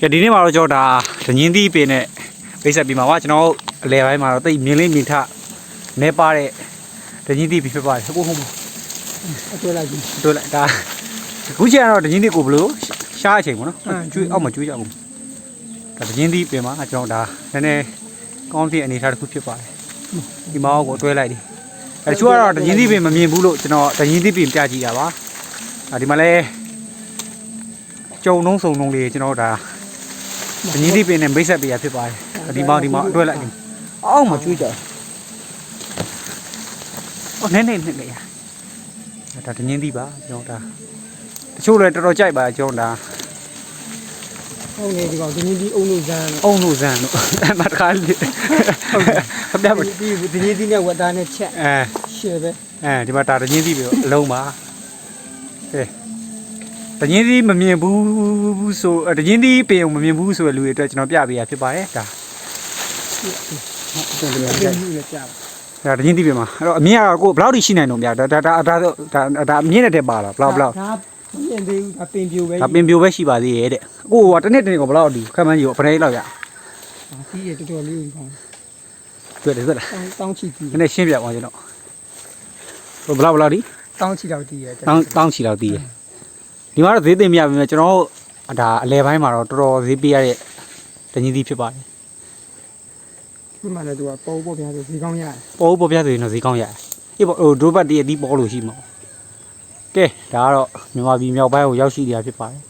ကဲဒီနေ့မှာတော့ကျွန်တော်ဒါဒညင်းသီးပင်နဲ့ပိတ်ဆက်ပြီးမှာပါကျွန်တော်အလဲပိုင်းမှာတော့တိတ်မြင်းလေးမြင်ထနေပါတဲ့ဒညင်းသီးပြီးဖြစ်ပါတယ်ဟုတ်ဟုတ်အတွဲလိုက်ပြီတို့လိုက်ဒါအခုချိန်ကတော့ဒညင်းသီးကိုဘယ်လိုရှားအချိန်ပေါ့နော်အင်းကျွေးအောက်မှာကျွေးကြအောင်ဒါဒညင်းသီးပင်မှာကျွန်တော်ဒါနည်းနည်းကောင်းတဲ့အနေအထားတစ်ခုဖြစ်ပါတယ်ဒီမောင်းကိုအတွဲလိုက်တယ်အဲတချို့ကတော့ဒညင်းသီးပင်မမြင်ဘူးလို့ကျွန်တော်ဒညင်းသီးပင်ပြကြည့်တာပါအဲဒီမှာလဲကြုံနှုံးစုံနှုံးလေးကျွန်တော်ဒါ။အ ညီဒီပင်နဲ့မိတ်ဆက်ပေးရဖြစ်ပါတယ်။ဒီမောင်ဒီမောင်အတွဲလိုက်။အောက်မှာကျွေးကြ။အော်နဲနဲနဲနဲ။ဒါတငင်းသီးပါကျွန်တော်ဒါ။တချို့လည်းတော်တော်ကြိုက်ပါကျွန်တော်ဒါဟုတ်နေဒီကောင်ဒီနေ့ဒီအုံလို့ဇန်။အုံလို့ဇန်လို့အဲ့မှာတခါလေးဟုတ်ဟုတ်တယ်မဒီဒီနေ့ဒီနေ့ဝတ်သားနဲ့ချက်အဲရှယ်ပဲအဲဒီမှာဒါတငင်းသီးပြီးတော့အလုံးပါ။ကဲ တငင်းသီးမမြင်ဘူးဆိုတငင်းသီးပင်ကိုမမြင်ဘူးဆိုတဲ့လူတွေအတွက်ကျွန်တော်ပြပေးရဖြစ်ပါတယ်ဒါ။ဟုတ်တယ်ပြဗျာင်းလို့ကြာဒါတချင်းတိပြမှာအဲ့တော့အမြင်ကတော့ကိုဘယ်လောက်ထိရှိနိုင်တော့ဗျာဒါဒါဒါဒါဒါဒါအမြင်နဲ့တက်ပါလားဘယ်လောက်ဘယ်လောက်ဒါပြင်းသေးဘူးဒါပင်ပြိုပဲဒါပင်ပြိုပဲရှိပါသေးရဲ့တဲ့ကိုကတနေ့တနေ့ကဘယ်လောက်ဒီခက်မှန်းကြီးကိုဖရဲလောက်ရဒီရတော်တော်လေးဒီကောင်တွေ့တယ်တွေ့လားတောင်းချီတီးနည်းနည်းရှင်းပြအောင်ကျွန်တော်ဟိုဘယ်လောက်ဘယ်လောက်ဒီတောင်းချီတော့တီးရတောင်းတောင်းချီလောက်တည်ရ ဒီမှာတော့ဈေးသိမ့်မရပါဘူးကျွန်တော်ဒါအလဲပိုင်းမှာတော့တော်တော်ဈေးပေးရတဲ့တချင်းတိဖြစ်ပါတယ်ဒီမှာလည်းသူကပေါ်ပေါ်ပြားဆိုဒီကောင်ရတယ်ပေါ်ဦးပေါ်ပြဆိုရင်တော့ဈေးကောင်းရတယ်အေးပေါ့ဟိုဒိုဘတ်တည်းအတီးပေါ်လို့ရှိမှာကဲဒါကတော့မြန်မာပြည်မြောက်ပိုင်းကိုရောက်ရှိနေတာဖြစ်ပါတယ်